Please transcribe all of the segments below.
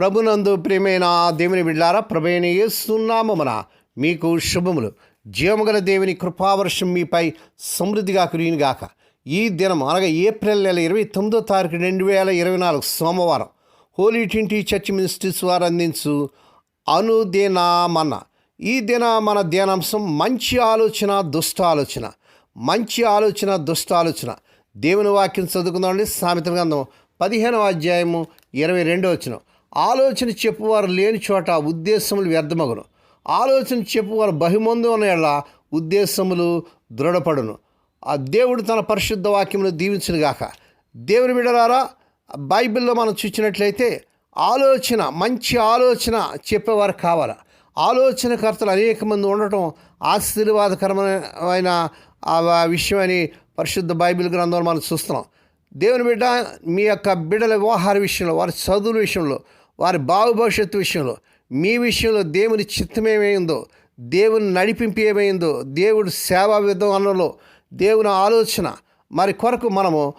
ప్రభునందు ప్రియమైన దేవుని బిడ్డారా ప్రభైన యేసునామమున మీకు శుభములు. జీవముగల దేవుని కృపావర్షం మీపై సమృద్ధిగా కురియునుగాక ఈ దినం అనగా ఏప్రిల్ నెల ఇరవై తొమ్మిదో తారీఖు రెండు వేల ఇరవై నాలుగు సోమవారం. హోలీ ట్వంటీ చర్చ్ మినిస్ట్రీస్ వారు అందించు అనుదినామన్న ఈ దిన మన ధ్యానాంశం మంచి ఆలోచన దుష్ట ఆలోచన. మంచి ఆలోచన దుష్ట ఆలోచన. దేవుని వాక్యం చదువుకుందామండి. సామెత గ్రంథం పదిహేనవ అధ్యాయము ఇరవై రెండో వచ్చినాం ఆలోచన చెప్పువారు లేని చోట ఉద్దేశములు వ్యర్థమగును. ఆలోచన చెప్పువారు బహిమందు ఉన్న ఉద్దేశములు దృఢపడును. ఆ దేవుడు తన పరిశుద్ధ వాక్యమును దీవించునుగాక. దేవుని విడరారా బైబిల్లో మనం చూసినట్లయితే ఆలోచన మంచి ఆలోచన చెప్పేవారు కావాలి. ఆలోచనకర్తలు అనేక మంది ఉండటం ఆశీర్వాదకరమైన ఆ విషయమని పరిశుద్ధ బైబిల్ గ్రంథంలో మనం చూస్తున్నాం. దేవుని బిడ్డ మీ యొక్క బిడ్డల వ్యవహార విషయంలో వారి చదువుల విషయంలో వారి బావు భవిష్యత్తు విషయంలో మీ విషయంలో దేవుని చిత్తమేమైందో దేవుని నడిపింపు ఏమైందో దేవుడు సేవా విధానంలో దేవుని ఆలోచన మరి కొరకు మనము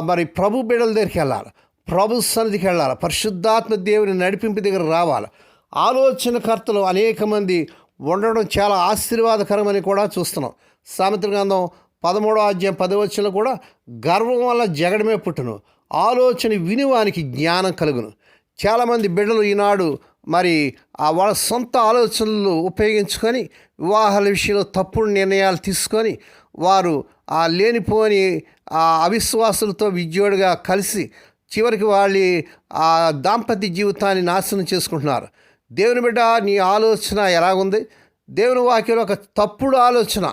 మరి ప్రభు బిడ్డల దగ్గరికి వెళ్ళాలి. ప్రభు సన్నిధికి వెళ్ళాలి. పరిశుద్ధాత్మ దేవుని నడిపింపు దగ్గర రావాలి. ఆలోచనకర్తలు అనేక మంది ఉండడం చాలా ఆశీర్వాదకరమని కూడా చూస్తున్నాం. సామెత్ర గ్రంథం పదమూడో అధ్యాయం పదవచ్చులో కూడా గర్వం వల్ల జగడమే పుట్టును. ఆలోచన వినివానికి జ్ఞానం కలుగును. చాలామంది బిడ్డలు ఈనాడు మరి ఆ వాళ్ళ సొంత ఆలోచనలు ఉపయోగించుకొని వివాహాల విషయంలో తప్పుడు నిర్ణయాలు తీసుకొని వారు ఆ లేనిపోని ఆ అవిశ్వాసులతో విద్యోడిగా కలిసి చివరికి వాళ్ళ ఆ దాంపత్య జీవితాన్ని నాశనం చేసుకుంటున్నారు. దేవుని బిడ్డ నీ ఆలోచన ఎలాగుంది? దేవుని వాక్యంలో ఒక తప్పుడు ఆలోచన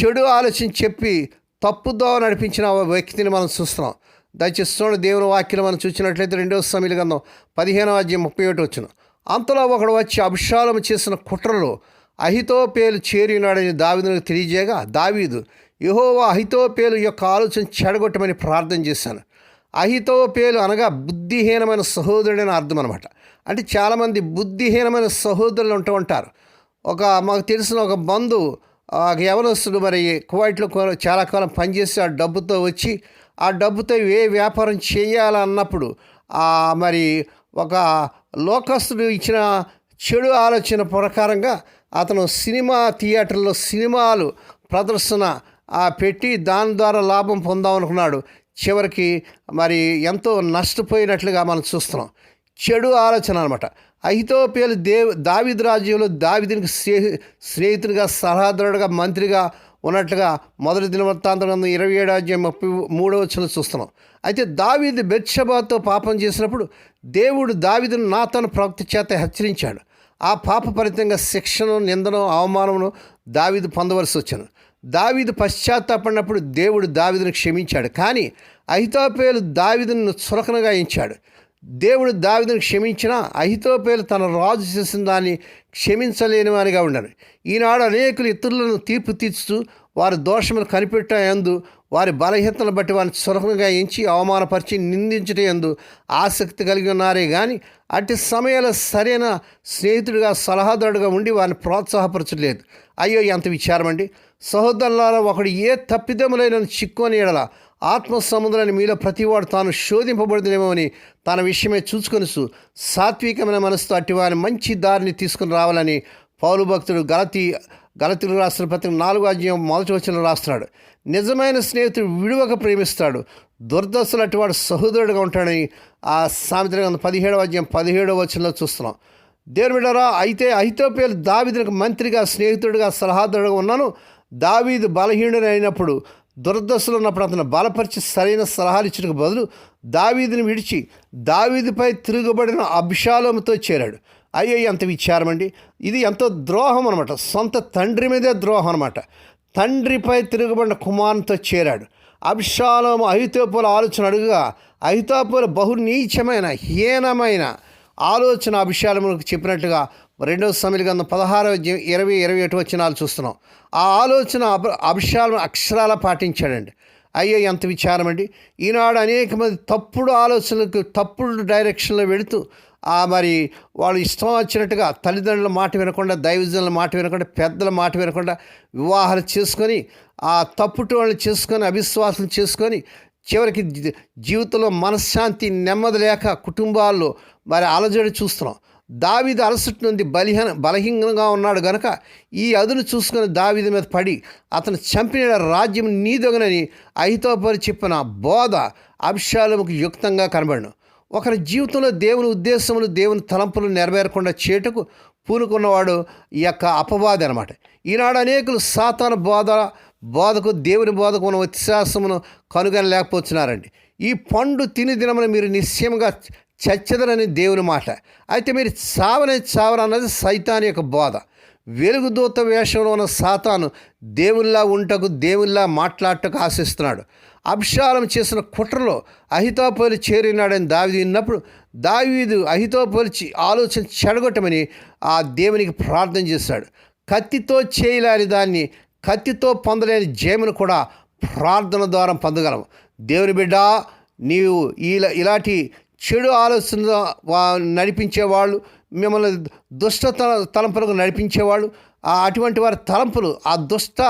చెడు ఆలోచన చెప్పి తప్పుదో నడిపించిన వ్యక్తిని మనం చూస్తున్నాం. దయచేసి చూడండి దేవుని వాక్యం మనం చూసినట్లయితే రెండవ సమీల గంధం పదిహేనవ అధ్యాయం ముప్పై ఒకటి వచ్చిన అంతలో ఒకడు వచ్చి అభిషాలం చేసిన కుట్రలో అహితోపేలు చేరినాడని దావీదునికి తెలియజేయగా దావీదు యహోవా అహితోపేలు యొక్క ఆలోచన చెడగొట్టమని ప్రార్థన చేశాను. అహితోపేలు అనగా బుద్ధిహీనమైన సహోదరుడని అర్థం అనమాట అంటే చాలామంది బుద్ధిహీనమైన సహోదరులు ఉంటూ ఉంటారు. ఒక మాకు తెలిసిన ఒక బంధువు ఆ యవనస్తుడు మరి కువైట్లో చాలా కాలం పనిచేసి ఆ డబ్బుతో వచ్చి ఆ డబ్బుతో ఏ వ్యాపారం చేయాలన్నప్పుడు మరి ఒక లోకస్తుడు ఇచ్చిన చెడు ఆలోచన ప్రకారంగా అతను సినిమా థియేటర్లో సినిమాలు ప్రదర్శన పెట్టి దాని ద్వారా లాభం పొందామనుకున్నాడు. చివరికి మరి ఎంతో నష్టపోయినట్లుగా మనం చూస్తున్నాం. చెడు ఆలోచన అనమాట అహితోపేలు దేవ్ దావిద్ రాజ్యంలో దావిదినికి స్నేహి స్నేహితుడిగా సలహాదారుడుగా మంత్రిగా ఉన్నట్లుగా మొదటి దినవృత్తాంతం గ్రంథం ఇరవై ఏడు అధ్యాయం ముప్పై మూడవ వచ్చిన చూస్తున్నాం. అయితే దావీది బెత్షబాతో పాపం చేసినప్పుడు దేవుడు దావీదును నాతను ప్రవక్త చేత హెచ్చరించాడు. ఆ పాప ఫలితంగా శిక్షను నిందను అవమానమును దావీదు పొందవలసి వచ్చాను దావీదు పశ్చాత్తాపడినప్పుడు దేవుడు దావీదును క్షమించాడు. కానీ అహితాపేలు దావీదును చురకనగా ఎంచాడు. దేవుడు దావిదను క్షమించిన అహితోపేలు తన రాజు చేసిన దాన్ని క్షమించలేని వానిగా ఉండను ఈనాడు అనేకులు ఇతరులను తీర్పు తీర్చుతూ వారి దోషములు కనిపెట్టేందు వారి బలహీనతను బట్టి వారిని సులభంగా ఎంచి అవమానపరిచి నిందించటం ఎందు ఆసక్తి కలిగి ఉన్నారే కానీ అట్టి సమయంలో సరైన స్నేహితుడిగా సలహాదారుడుగా ఉండి వారిని ప్రోత్సాహపరచలేదు. అయ్యో ఎంత విచారమండి. సహోదరులలో ఒకడు ఏ తప్పిదములైన చిక్కుని ఎడలా ఆత్మ సముద్రాన్ని మీలో ప్రతివాడు తాను శోధింపబడుతుందేమో అని తన విషయమే చూసుకొని సాత్వికమైన మనసుతో అట్టి వారిని మంచి దారిని తీసుకుని రావాలని పౌలు భక్తుడు గలతి గలతులు రాసిన పత్రిక నాలుగో అధ్యాయం మొదటి వచనం రాస్తున్నాడు. నిజమైన స్నేహితుడు విడువక ప్రేమిస్తాడు. దుర్దశలు అటివాడు సహోదరుడుగా ఉంటాడని ఆ సామెత పదిహేడవ అధ్యాయం పదిహేడవ వచనంలో చూస్తున్నాం. దేవుని బిడ్డరా అయితే అహితోపేలు దావీదునికి మంత్రిగా స్నేహితుడిగా సలహాదారుడుగా ఉన్నాను. దావీదు బలహీనుడు అయినప్పుడు దురదశలో ఉన్నప్పుడు అతను బలపరిచి సరైన సలహాలు ఇచ్చినకు బదులు దావీదిని విడిచి దావీదిపై తిరుగుబడిన అభిషాలంతో చేరాడు. అయ్యో ఎంత విచారమండి ఇది ఎంతో ద్రోహం అనమాట సొంత తండ్రి మీదే ద్రోహం అనమాట తండ్రిపై తిరుగుబడిన కుమారునితో చేరాడు. అభిషాలం అహితోపుల ఆలోచన అడుగుగా అహితోపుల బహు నీచమైన హీనమైన ఆలోచన అభిషాలములకు చెప్పినట్టుగా రెండవ సమయంలో గంధం పదహారవ ఇరవై ఇరవై ఎటు వచ్చినాలు చూస్తున్నాం. ఆ ఆలోచన అభ అభిషాలం అక్షరాల పాటించాడండి. అయ్యో ఎంత విచారం అండి ఈనాడు అనేక మంది తప్పుడు ఆలోచనలకు తప్పుడు డైరెక్షన్లో వెళుతూ ఆ మరి వాళ్ళు ఇష్టం వచ్చినట్టుగా తల్లిదండ్రుల మాట వినకుండా దైవజనుల మాట వినకుండా పెద్దల మాట వినకుండా వివాహాలు చేసుకొని ఆ తప్పుటి వాళ్ళు చేసుకొని అవిశ్వాసం చేసుకొని చివరికి జీవితంలో మనశ్శాంతి నెమ్మది లేక కుటుంబాల్లో మరి అలజడి చూస్తున్నాం. దావీదు అలసటి నుండి బలహీన బలహీనంగా ఉన్నాడు గనక ఈ అదును చూసుకుని దావీదు మీద పడి అతను చంపిన రాజ్యం నీదొగనని అహితోపరి చెప్పిన బోధ అభిషాలముకు యుక్తంగా కనబడను. ఒకరి జీవితంలో దేవుని ఉద్దేశములు దేవుని తలంపులు నెరవేరకుండా చేటుకు పూనుకున్నవాడు ఈ యొక్క అపవాది అనమాట ఈనాడు అనేకులు సాతాన బోధ బోధకు దేవుని బోధకు ఉన్న వ్యత్యాసమును కనుగొనలేకపోతున్నారండి. ఈ పండు తిని దినమున మీరు నిశ్చయముగా చచ్చదనని దేవుని మాట. అయితే మీరు చావనే చావరన్నది సైతాన్ యొక్క బోధ. వెలుగుదూత వేషంలో ఉన్న సాతాను దేవుల్లా ఉంటకు దేవుల్లా మాట్లాడటకు ఆశిస్తున్నాడు. అభిషాలం చేసిన కుట్రలో అహితోపోలు చేరినాడని దావీదు విన్నప్పుడు దావీదు అహితోపోలిచి ఆలోచన చెడగొట్టమని ఆ దేవునికి ప్రార్థన చేశాడు. కత్తితో చేయలేని దాన్ని కత్తితో పొందలేని జయమును కూడా ప్రార్థన ద్వారా పొందగలం దేవుని బిడ్డ నీవు ఇలా ఇలాంటి చెడు ఆలోచన నడిపించేవాళ్ళు మిమ్మల్ని దుష్ట తల- తలంపులకు నడిపించేవాళ్ళు ఆ అటువంటి వారి తలంపులు ఆ దుష్ట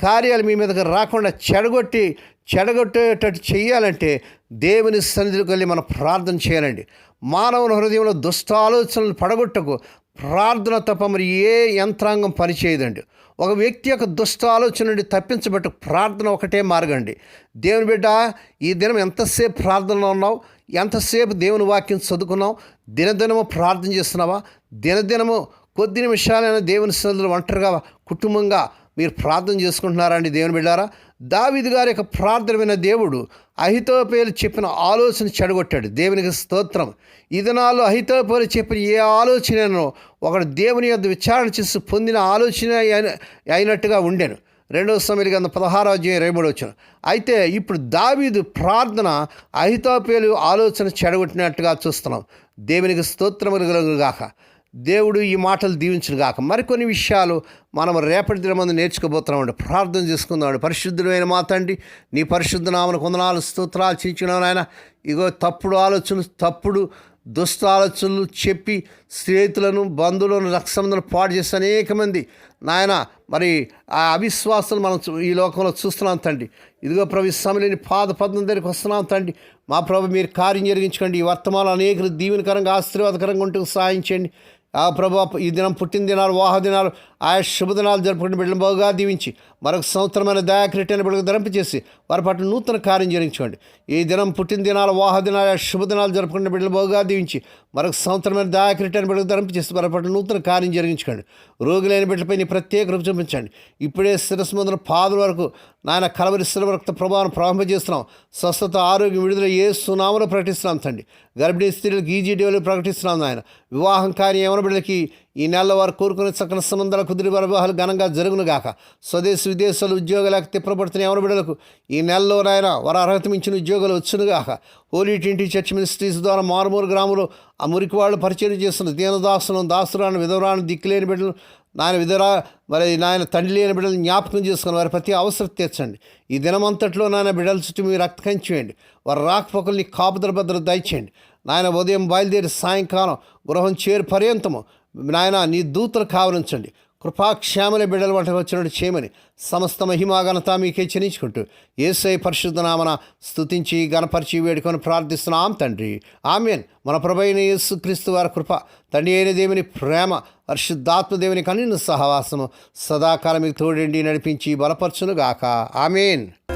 కార్యాలు మీ మీదకి రాకుండా చెడగొట్టి చెడగొట్టేటట్టు చేయాలంటే దేవుని సన్నిధికి వెళ్ళి మనం ప్రార్థన చేయాలండి. మానవుని హృదయంలో దుష్ట ఆలోచనలు పడగొట్టకు ప్రార్థన తప్ప మరి ఏ యంత్రాంగం పనిచేయదండి. ఒక వ్యక్తి యొక్క దుష్ట ఆలోచన నుండి తప్పించబట్టు ప్రార్థన ఒకటే మార్గండి. దేవుని బిడ్డ ఈ దినం ఎంతసేపు ప్రార్థనలో ఉన్నావు? ఎంతసేపు దేవుని వాక్యం చదువుకున్నావు? దినదినము ప్రార్థన చేస్తున్నావా? దినదినము కొద్ది నిమిషాలైనా దేవుని సన్నిధిలో ఒంటరిగా కుటుంబంగా మీరు ప్రార్థన చేసుకుంటున్నారా అండి దేవుని బిడ్డారా? దావిది గారి యొక్క ప్రార్థన విన్న దేవుడు అహితోపేలు చెప్పిన ఆలోచన చెడగొట్టాడు. దేవునికి స్తోత్రం. ఈ అహితోపేలు చెప్పిన ఏ ఆలోచనను ఒకడు దేవుని యొక్క విచారణ చేసి పొందిన ఆలోచన అయిన- అయినట్టుగా ఉండేను. రెండవ సమయంలో అంత పదహారో అధ్యాయం ఇరవై మూడు వచ్చిన అయితే ఇప్పుడు దావీదు ప్రార్థన అహితోపేలు ఆలోచన చెడగొట్టినట్టుగా చూస్తున్నాం. దేవునికి స్తోత్రములు గాక దేవుడు ఈ మాటలు దీవించును గాక. మరికొన్ని విషయాలు మనం రేపటి దినమందు నేర్చుకోబోతున్నామండి ప్రార్థన చేసుకుందామండి పరిశుద్ధుడైన మా తండ్రి నీ పరిశుద్ధ నామను కొందనాలు స్తోత్రాలు చించిన నాయన. ఇగో తప్పుడు ఆలోచనలు తప్పుడు దుష్ట ఆలోచనలు చెప్పి స్నేహితులను బంధువులను రక్షణను పాడు చేసే అనేక మంది. నాయన మరి ఆ అవిశ్వాసాలు మనం ఈ లోకంలో చూస్తున్నాం తండ్రి. ఇదిగో ప్రభు సమలేని పాద పద్మం దగ్గరికి వస్తున్నాం తండ్రి. మా ప్రభు మీరు కార్యం జరిగించుకోండి. ఈ వర్తమానం అనేక దీవెనకరంగా ఆశీర్వాదకరంగా ఉంటూ సహాయం చేయండి. ప్రభు ఈ దినం పుట్టిన దినాలు వాహ దినాలు ఆయా శుభదినాలు జరుపుకుని బిడ్డలు బాగుగా దీవించి మరొక సంవత్సరమైన దయాక్రిటైన బిడ్డకు ధరింపచేసి వారి పట్ల నూతన కార్యం జరిగించుకోండి. ఈ దినం పుట్టిన దినాలు వాహ దినాలు ఆయా శుభదినాలు జరుపుకున్న బిడ్డలు బాగుగా దీవించి మరొక సంవత్సరమైన దయాక్రిటైన బిడ్డకు ధరింపచేసి వారి పట్ల నూతన కార్యం జరిగించుకోండి. రోగులైన బిడ్డలపై నీ ప్రత్యేక రూపు చూపించండి. ఇప్పుడే శిరస్సు మందుల పాదుల వరకు నాయన కలవరి రక్త ప్రభావం ప్రారంభిస్తున్నాం స్వస్థత ఆరోగ్యం విడుదల ఏ సునామలో ప్రకటిస్తున్నాం తండ్రి. గర్భిణీ స్త్రీలకు డెవలప్ ప్రకటిస్తున్నాం నాయన. వివాహం కానీ ఎవరి బిడ్డలకి ఈ నెలలో వారు కోరుకునే చక్కని సంబంధాల కుదిరి వారి ఘనంగా జరుగునుగాక. స్వదేశ విదేశాలు ఉద్యోగాలకు తిప్పబడుతున్న ఎవరి బిడ్డలకు ఈ నెలలో నాయన వారు అర్హత మించిన ఉద్యోగాలు వచ్చునుగాక. హోలీ ట్వంటీ చర్చ్ మినిస్ట్రీస్ ద్వారా మారుమూరు గ్రామంలో ఆ మురికి వాళ్ళు పరిచయం చేస్తున్న దీనదాసులను దాసురాను విధవరాను దిక్కులేని బిడ్డలు నాయన విధరా మరి నాయన తండ్రి లేని బిడ్డలు జ్ఞాపకం చేసుకుని వారి ప్రతి అవసరం తీర్చండి. ఈ దినమంతట్లో నాయన బిడ్డల చుట్టూ మీరు రక్త కంచివేయండి వారి రాకపోకల్ని కాపుదల భద్రత దయచేయండి. నాయన ఉదయం బయలుదేరి సాయంకాలం గృహం చేరు పర్యంతము నాయన నీ దూతను కావలించండి. కృపాక్షేమల బిడ్డల వంట వచ్చినట్టు చేయమని సమస్త మహిమాఘనత మీకే చెల్లించుకుంటూ ఏసై పరిశుద్ధనామన స్తుతించి గణపరిచి వేడుకొని ప్రార్థిస్తున్నాం తండ్రి. ఆమెన్. మన ప్రభైన యేసు క్రీస్తు వారి కృప తండ్రి అయిన దేవుని ప్రేమ పరిశుద్ధాత్మదేవుని దేవుని సహవాసము సదాకాలం మీకు తోడండి నడిపించి బలపరచునుగాక. ఆమెన్.